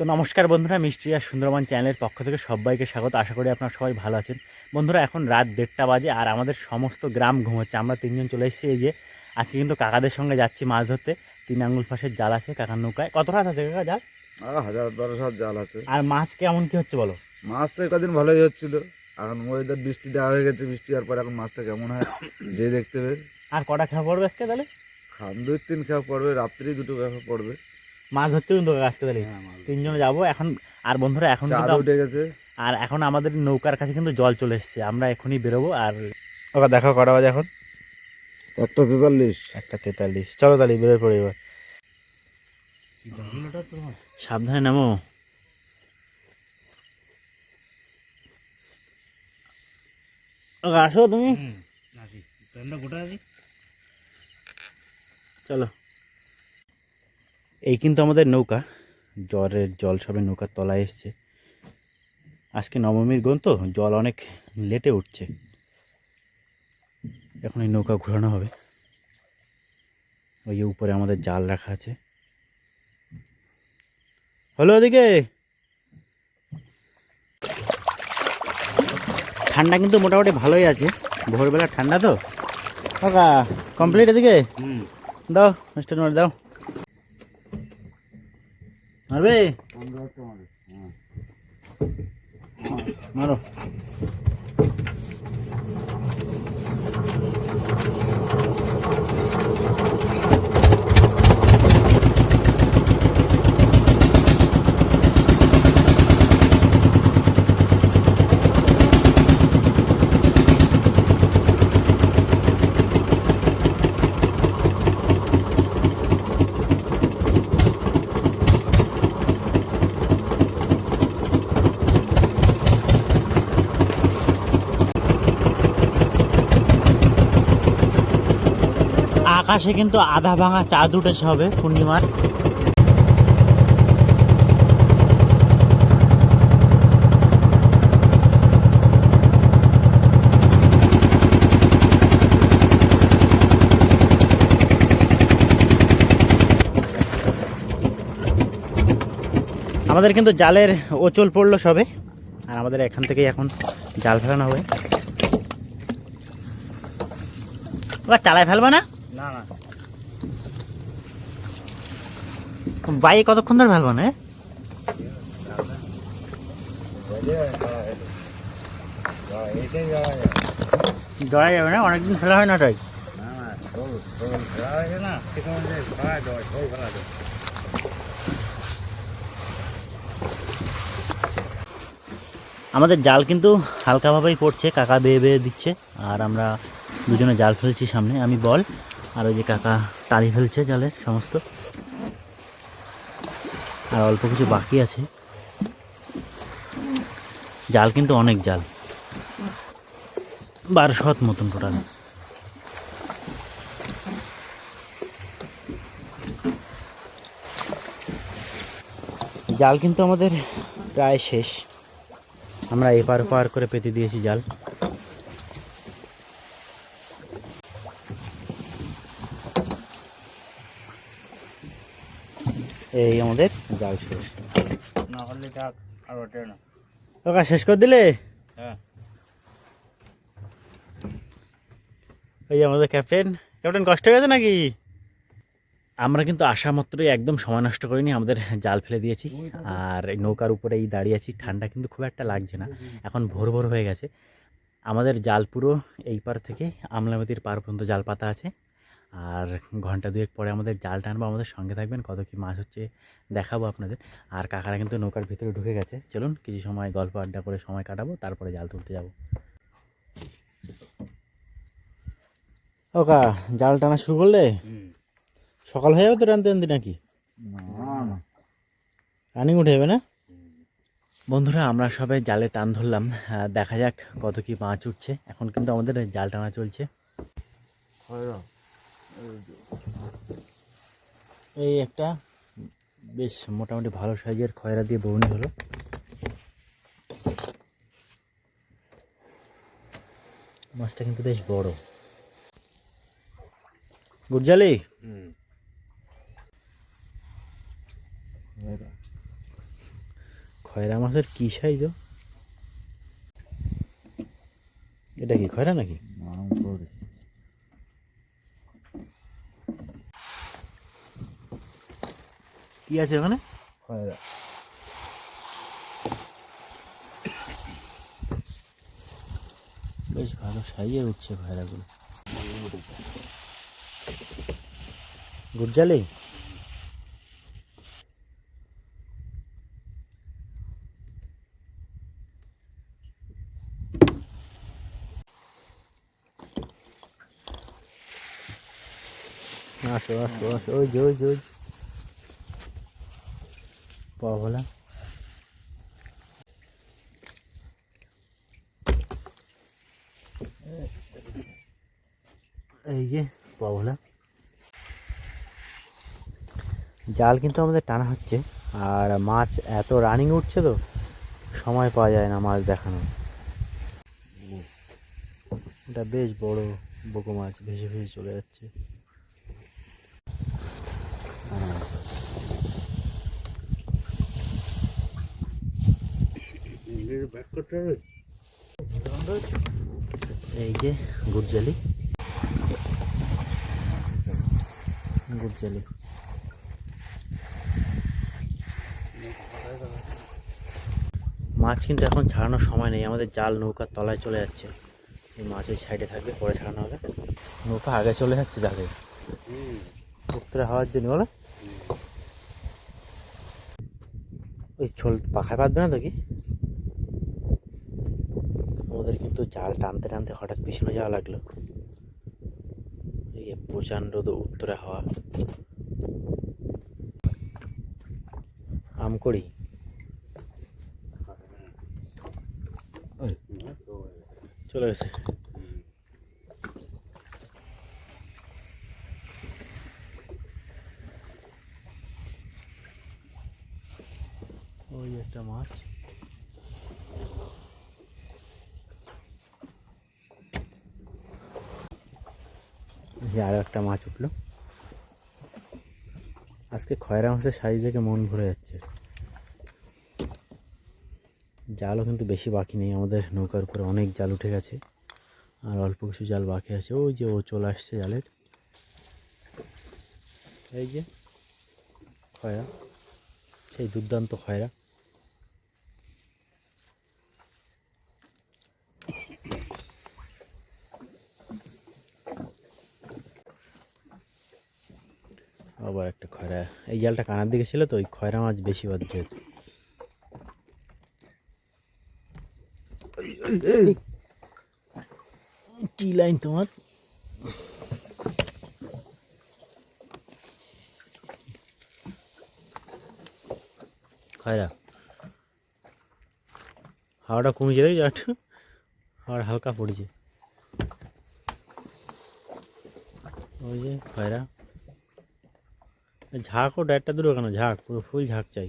তো নমস্কার বন্ধুরা মিষ্টি আর সুন্দরবন চ্যানেলের পক্ষ থেকে সবাইকে স্বাগত। আশা করি আপনারা সবাই ভালো আছেন। বন্ধুরা এখন রাত দেড়টা বাজে আর আমাদের সমস্ত গ্রাম ঘুমোচ্ছে। আমরা তিনজন চলে এসেছি এই যে আজকে কিন্তু কাকাদের সঙ্গে যাচ্ছি মাছ ধরতে। তিন আঙ্গুল পাশের জাল আছে কাকার নৌকায়। কত রাত আছে কাকা জাল? হাজার বারোশো জাল আছে। আর মাছ কেমন কি হচ্ছে বলো? মাছ তো কদিন ভালোই হচ্ছিল। এখন ওয়েদার বৃষ্টি দেওয়া হয়ে গেছে বৃষ্টি হওয়ার পর এখন মাছটা কেমন হয় যে দেখতে হবে আর কটা খেয়া পড়বে আজকে তাহলে? খান দুই তিন খাওয়া পড়বে রাত্রি দুটো খাওয়া পড়বে। মাছ ধরতে কিন্তু আজকে তাহলে তিনজনে যাব। এখন আর বন্ধুরা এখন উঠে গেছে। আর এখন আমাদের নৌকার কাছে কিন্তু জল চলে এসছে। আমরা এখনই বেরোবো আর ওকে দেখো কটা বাজে এখন। একটা তেতাল্লিশ। একটা তেতাল্লিশ। চলো তাহলে বেরোয় পড়ে এবার। সাবধানে নামো। ওকে, আসো তুমি। চলো। এই কিন্তু আমাদের নৌকা। জ্বরের জল সবে নৌকার তলায় এসছে। আজকে নবমীর গন তো জল অনেক লেটে উঠছে। এখন এই নৌকা ঘোরানো হবে। ওই উপরে আমাদের জাল রাখা আছে। হলো ওদিকে। ঠান্ডা কিন্তু মোটামুটি ভালোই আছে। ভোরবেলা ঠান্ডা তো। কাকা কমপ্লিট এদিকে? দাও মিস্টার দাও। মারবে মারো। আকাশে কিন্তু আধা ভাঙা চাঁদ উঠেছে হবে পূর্ণিমার। আমাদের কিন্তু জালের ওচল পড়ল সবে, আর আমাদের এখান থেকেই এখন জাল ফেলানো হবে। চালায় ফেলবে না? না না। বাইকে কতক্ষণ ধরে ফেলব না? জড়া যাবে না অনেকদিন ফেলা হয় না তাই। আমাদের জাল কিন্তু হালকাভাবেই পড়ছে কাকা বেয়ে বেয়ে দিচ্ছে আর আমরা দুজনে জাল ফেলছি সামনে আমি বল। আর ওই যে কাকা টালি ফেলছে জালের সমস্ত। আর অল্প কিছু বাকি আছে। জাল কিন্তু অনেক জাল। বারোশো হাত মতন টোটাল জাল কিন্তু আমাদের প্রায় শেষ। আমরা এপার ওপার করে পেতে দিয়েছি জাল। এই আমাদের জাল শেষ। না হলে থাক আর ওঠে না। ওকা শেষ করে দিলে? হ্যাঁ। এই আমাদের ক্যাপ্টেন। ক্যাপ্টেন কষ্ট হয়ে গেছে নাকি? আমরা কিন্তু আসা মাত্রই একদম সময় নষ্ট করিনি আমাদের জাল ফেলে দিয়েছি। আর এই নৌকার উপরেই দাঁড়িয়ে আছি ঠান্ডা কিন্তু খুব একটা লাগছে না। এখন ভোর ভোর হয়ে গেছে। আমাদের জাল পুরো এই পার থেকে আমলামতির পার পর্যন্ত জাল পাতা আছে। আর ঘণ্টা দুয়েক পরে আমাদের জাল টানবো আমাদের সঙ্গে থাকবেন। কত কি মাছ হচ্ছে দেখাবো আপনাদের। আর কাকারা কিন্তু নৌকার ভিতরে ঢুকে গেছে। চলুন কিছু সময় গল্প আড্ডা করে সময় কাটাবো তারপরে জাল তুলতে যাব। ওকা জাল টানা শুরু করলে? সকাল হয়ে যাবে তো টানতে টানতে নাকি? রানিং উঠে যাবে না? বন্ধুরা আমরা সবাই জালে টান ধরলাম। দেখা যাক কত কি মাছ উঠছে। এখন কিন্তু আমাদের জাল টানা চলছে। এই একটা বেশ মোটামুটি ভালো সাইজের খয়রা দিয়ে বউনি হলো। মাছটা কিন্তু বেশ বড়। গুরজালি হুম। খয়রা। মাছের কি সাইজ এটা কি খয়রা নাকি নাম করে কি আছে ওখানে? খয়রা বেশ ভালো সাইজে উঠছে খয়রাগুলো গুরজালি? আসো আসো আসো ওই যে ওই যে ওই যে। বলা এই যে পাওলা জাল কিন্তু আমাদের টানা হচ্ছে, আর মাছ এত রানিং উঠছে তো, সময় পাওয়া যায় না মাছ দেখানো এটা বেশ বড় বকো মাছ, ভেসে ভেসে চলে যাচ্ছে। এই যে গুরজালি গুরজালি মাছ কিন্তু এখন ছাড়ানোর সময় নেই, আমাদের জাল নৌকার তলায় চলে যাচ্ছে। এই মাছের সাইডে থাকবে, পরে ছাড়ানো হবে। নৌকা আগে চলে যাচ্ছে জালে। উত্তরে হওয়ার জন্য, বলো। ওই ছোল পাখায় বাঁধবে না তো কি? আমাদের কিন্তু জাল টানতে টানতে হঠাৎ পিছনে যাওয়া লাগল। এই প্রচণ্ড তো উত্তরে হওয়া। আম করি? চলে গেছে ওই একটা মাছ এই আরও একটা মাছ উঠল আজকে খয়রা মাছের সাইজ দেখে মন ভরে যাচ্ছে। জালও কিন্তু বেশি বাকি নেই, আমাদের নৌকার উপরে অনেক জাল উঠে গেছে, আর অল্প কিছু জাল বাকি আছে। ওই যে ও চলে আসছে জালের। এই যে খয়রা, সেই দুর্দান্ত খয়রা। আবার একটা খয়রা। এই জালটা কানার দিকে ছিল তো, ওই খয়রা মাছ বেশি বাদ হয়েছে কি লাইন তোমার? খয়রা। হাওয়াটা কমেছে দেখছ? একটু হাওয়াটা হালকা পড়েছে। ওই যে খয়রা। ঝাঁক ওটা একটা দূরে কেন? ঝাঁক, পুরো ফুল ঝাঁক চাই।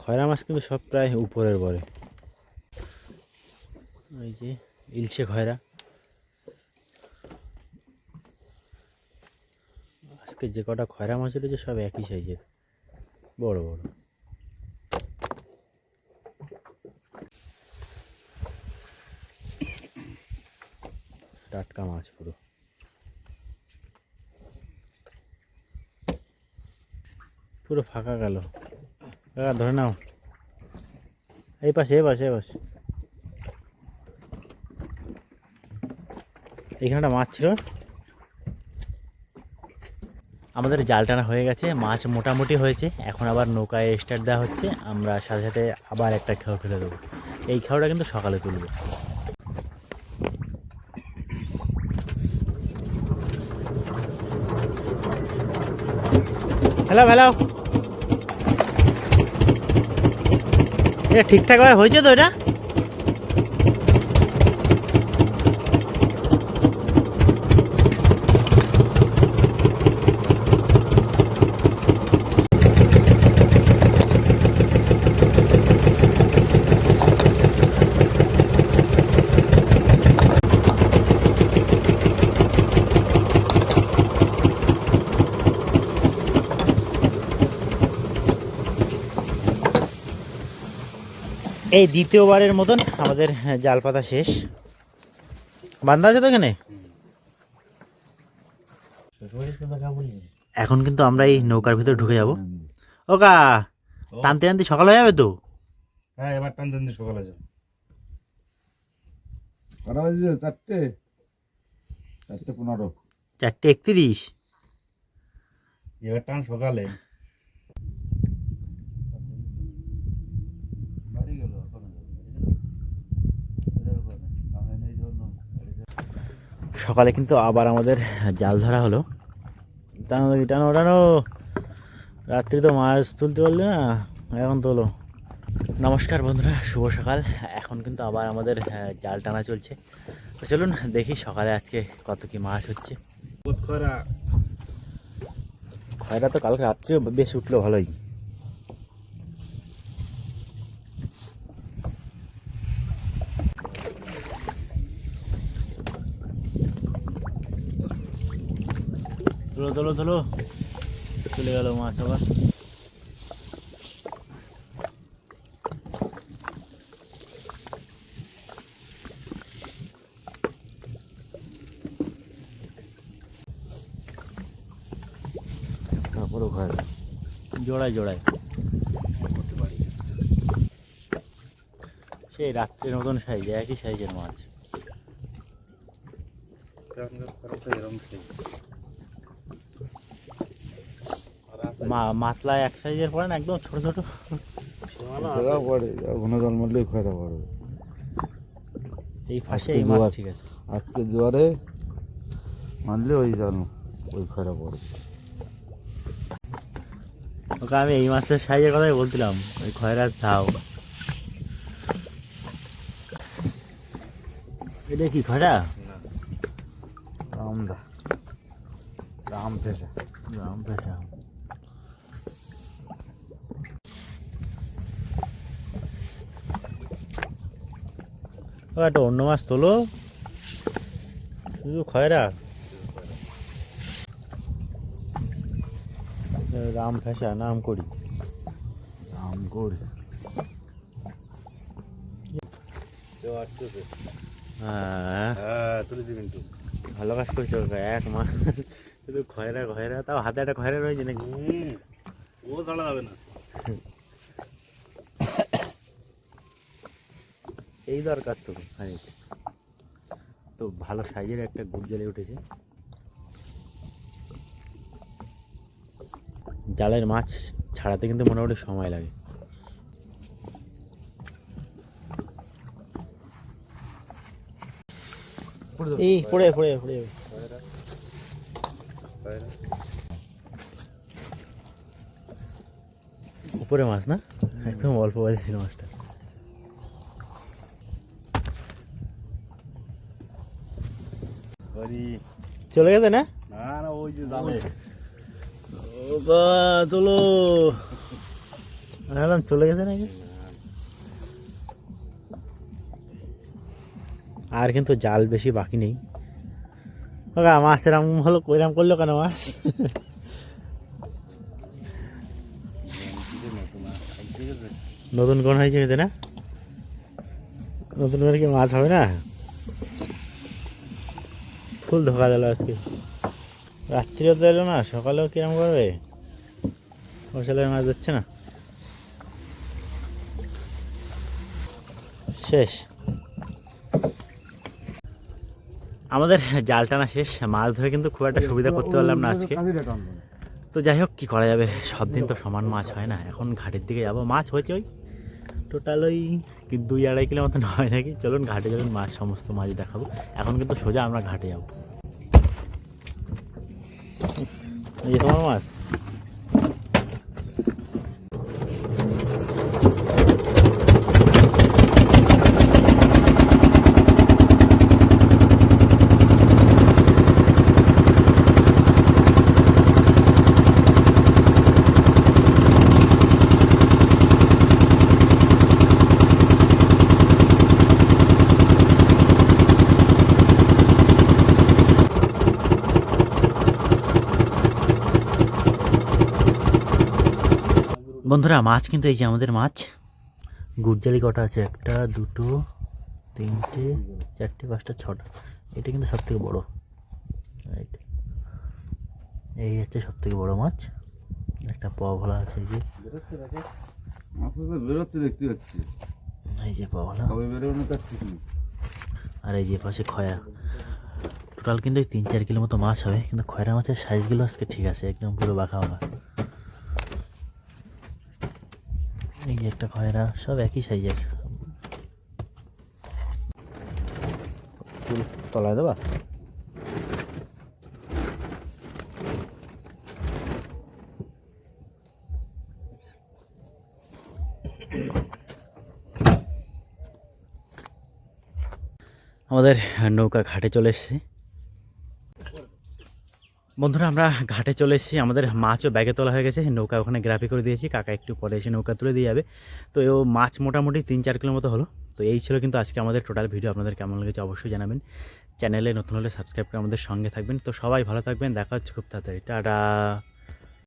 খয়রা মাছ কিন্তু সব প্রায় উপরের বরে ওই যে ইলছে খয়রা। আজকে যে কটা খয়রা মাছ উঠেছে সব একই সাইজের বড় বড় টাটকা মাছ পুরো পুরো ফাঁকা গেল। কাকা, ধরে নাও। এই পাশে এই পাশে এই পাশে। এইখানে একটা মাছ ছিল। আমাদের জাল টানা হয়ে গেছে। মাছ মোটামুটি হয়েছে। এখন আবার নৌকায় স্টার্ট দেওয়া হচ্ছে। আমরা সাথে সাথে আবার একটা খেয়া ফেলে দেবো। এই খেয়াটা কিন্তু সকালে তুলবো। হ্যালো হ্যালো এটা ঠিকঠাকভাবে হয়েছে তো এটা? এই দ্বিতীয়বারের মতন আমাদের জাল পাতা শেষ। বান্ধা আছে তো এখানে? এখন কিন্তু আমরা এই নৌকার ভিতরে ঢুকে যাব। ওকা টানতে টানতে সকাল হয়ে যাবে তো? হ্যাঁ এবার টান টান দিয়ে সকালে কটা বাজে? চারটে? চারটে পনেরো। চারটে একত্রিশ। এবার টান সকালে বাড়ি গেল সকালে কিন্তু আবার আমাদের জাল ধরা হলো। টানো টানো টানো। রাত্রি তো মাছ তুলতে পারলে না এখন তোলো। নমস্কার বন্ধুরা শুভ সকাল। এখন কিন্তু আবার আমাদের জাল টানা চলছে। তো চলুন দেখি সকালে আজকে কত কি মাছ হচ্ছে। খয়রা তো কালকে রাত্রিও বেশ উঠল ভালোই। তোলো তোলো তোলো চলে গেল মাছ আবার। তারপরে ঘরে জোড়ায় জোড়ায়। সেই রাত্রের মতন সাইজ একই সাইজের মাছ। এরকম সেই মা মাতলা এক সাইজের পড়ে না একদম ছোট ছোট। খয়রা পড়ে ঘন জল মারলেই খয়রা পড়বে এই ফাঁসে এই মাছ ঠিক আছে। আজকে জোয়ারে মারলে ওই জল ওই খয়রা পড়বে ওকে আমি এই মাছের সাইজের কথাই বলছিলাম ওই খয়রার ধাও এটা কি খয়রা রামদা। রাম পেশা রাম পেশা ও একটা অন্য মাছ তোলো। শুধু খয়রা। রাম ফেসা নাম করি। রাম করি। হ্যাঁ। হ্যাঁ ভালো কাজ করছ এক মাস শুধু খয়রা খয়রা। তাও হাতে একটা খয়রা রয়েছে নাকি? ও ছাড়া যাবে না। এই দরকার তো হ্যাঁ তো ভালো সাইজের একটা গুড় জ্বলে উঠেছে। জালের মাছ ছাড়াতে কিন্তু মোটামুটি সময় লাগে। এই পড়ে পড়ে পড়ে। উপরে মাছ না? একদম অল্প বাজেছিল মাছটা। চলে গেছে না? না না ওই যে জালে ও বা তোলো ভাবলাম চলে গেছে নাকি? আর কিন্তু জাল বেশি বাকি নেই। মাছ এরম হলো এরম করল কেন মাছ? নতুন কোন হয়েছে না? নতুন করে কি মাছ হবে না? ফুল ধোকা দিল আজকে। রাত্রিও তো এলো না, সকালেও কিরম করবে? মশালের মাছ যাচ্ছে না। শেষ। আমাদের জাল টানা শেষ, মাছ ধরে কিন্তু খুব একটা সুবিধা করতে পারলাম না আজকে। তো যাই হোক, কী করা যাবে? সব দিন তো সমান মাছ হয় না, এখন ঘাটের দিকে যাব। মাছ হয়েছে ওই টোটাল ওই দুই আড়াই কিলো মতন হয় নাকি? চলুন ঘাটে, চলুন মাছ, সমস্ত মাছ দেখাবো। এখন কিন্তু সোজা আমরা ঘাটে যাব। এই তোমার মাছ? বন্ধুরা, মাছ কিন্তু এই যে আমাদের মাছ। গুজ্জালি কটা আছে? একটা, দুটো, তিনটে, চারটে, পাঁচটা, ছটা। এটা কিন্তু সব থেকে বড়ো। Right. এই হচ্ছে সব থেকে বড়ো মাছ। একটা পাওয়া ভোলা আছে এই যে। দেখতে পাচ্ছি এই যে পাওয়া ভোলা কবে বেরোনো তার ঠিক নেই আর এই যে পাশে খয়া। টোটাল কিন্তু তিন চার কিলো মতো মাছ হবে। কিন্তু খয়রা মাছের সাইজগুলো আজকে ঠিক আছে। একদম পুরো বাঁকা বাঁকা। এই একটা খয়রা সব একই সাইজের তলায় দেবা? আমাদের নৌকা ঘাটে চলে এসেছে। বন্ধুরা, আমরা ঘাটে চলে এসেছি। আমাদের মাছও ব্যাগে তোলা হয়ে গেছে। নৌকা ওখানে গ্রাফি করে দিয়েছি। কাকা একটু পরে এসে নৌকা তুলে দিয়ে যাবে। তো ও মাছ মোটামুটি তিন চার কিলো মতো হলো। তো এই ছিল কিন্তু আজকে আমাদের টোটাল ভিডিও আপনাদের কেমন লেগেছে অবশ্যই জানাবেন। চ্যানেলে নতুন হলে সাবস্ক্রাইব করে আমাদের সঙ্গে থাকবেন। তো সবাই ভালো থাকবেন। দেখা হচ্ছে খুব তাড়াতাড়ি। টাটা!